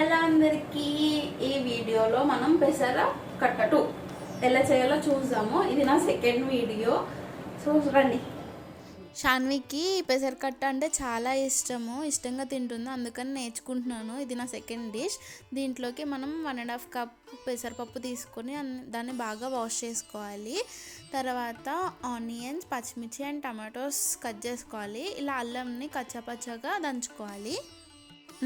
అందరికీ ఈ వీడియోలో మనం పెసర కట్టటు ఎలా చేయాలో చూద్దాము. ఇది నా సెకండ్ వీడియో సో రండి. షాన్వికి పెసరకట్ట అంటే చాలా ఇష్టము. ఇష్టంగా తింటుంది. అందుకని నేర్చుకుంటున్నాను. ఇది నా సెకండ్ డిష్ దీంట్లోకి మనం వన్ అండ్ హాఫ్ కప్ పెసరపప్పు తీసుకొని దాన్ని బాగా వాష్ చేసుకోవాలి. తర్వాత ఆనియన్స్ పచ్చిమిర్చి అండ్ టమాటోస్ కట్ చేసుకోవాలి. ఇలా అల్లంని కచ్చాపచ్చాగా దంచుకోవాలి.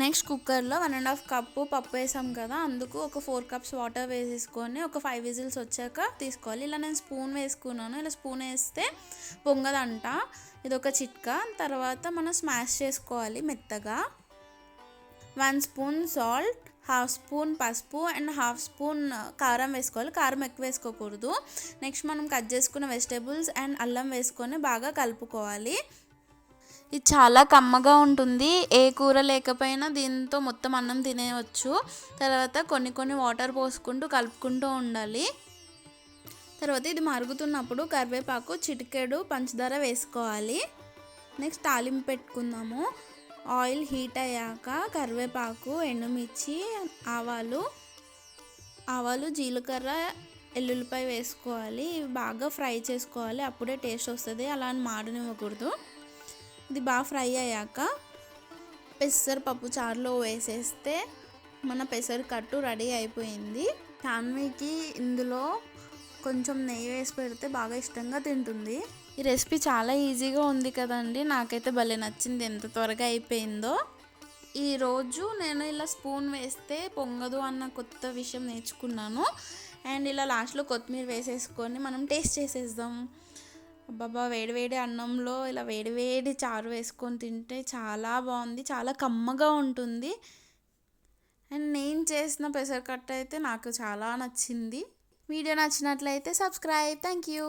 నెక్స్ట్ కుక్కర్లో వన్ అండ్ హాఫ్ కప్పు పప్పు వేసాం కదా అందుకు ఒక ఫోర్ కప్స్ వాటర్ వేసేసుకొని ఒక ఫైవ్ విజిల్స్ వచ్చాక తీసుకోవాలి. ఇలా నేను స్పూన్ వేసుకున్నాను. ఇలా స్పూన్ వేస్తే పొంగదంట. ఇది ఒక చిట్కా. తర్వాత మనం స్మాష్ చేసుకోవాలి మెత్తగా. One spoon salt half spoon పసుపు అండ్ హాఫ్ స్పూన్ కారం వేసుకోవాలి. కారం ఎక్కువ వేసుకోకూడదు. నెక్స్ట్ మనం కట్ చేసుకున్న వెజిటేబుల్స్ అండ్ అల్లం వేసుకొని బాగా కలుపుకోవాలి. ఇది చాలా కమ్మగా ఉంటుంది. ఏ కూర లేకపోయినా దీంతో మొత్తం అన్నం తినేయవచ్చు తర్వాత కొన్ని కొన్ని వాటర్ పోసుకుంటూ కలుపుకుంటూ ఉండాలి. తర్వాత ఇది మరుగుతున్నప్పుడు కరివేపాకు చిటికెడు పంచదార వేసుకోవాలి. నెక్స్ట్ తాలింపు పెట్టుకుందాము. ఆయిల్ హీట్ అయ్యాక కరివేపాకు ఎండుమిర్చి ఆవాలు ఆవాలు జీలకర్ర ఎల్లుల్లిపాయ వేసుకోవాలి. ఇవి బాగా ఫ్రై చేసుకోవాలి. అప్పుడే టేస్ట్ వస్తుంది. అలా అని మాడనివ్వకూడదు. ఇది బాగా ఫ్రై అయ్యాక పెసరపప్పు చారులో వేసేస్తే మన పెసర కట్టు రెడీ అయిపోయింది. తాన్వికి ఇందులో కొంచెం నెయ్యి వేసి పెడితే బాగా ఇష్టంగా తింటుంది. ఈ రెసిపీ చాలా ఈజీగా ఉంది కదండి. నాకైతే భలే నచ్చింది. ఎంత త్వరగా అయిపోయిందో. ఈరోజు నేను ఇలా స్పూన్ వేస్తే పొంగదు అన్న కొత్త విషయం నేర్చుకున్నాను. అండ్ ఇలా లాస్ట్లో కొత్తిమీర వేసేసుకొని మనం టేస్ట్ చేసేద్దాం. అబ్బాబా వేడివేడి అన్నంలో ఇలా వేడివేడి చారు వేసుకొని తింటే చాలా బాగుంది చాలా కమ్మగా ఉంటుంది. అండ్ నేను చేసిన పెసరకట్ట అయితే నాకు చాలా నచ్చింది. వీడియో నచ్చినట్లయితే సబ్స్క్రైబ్. Thank you.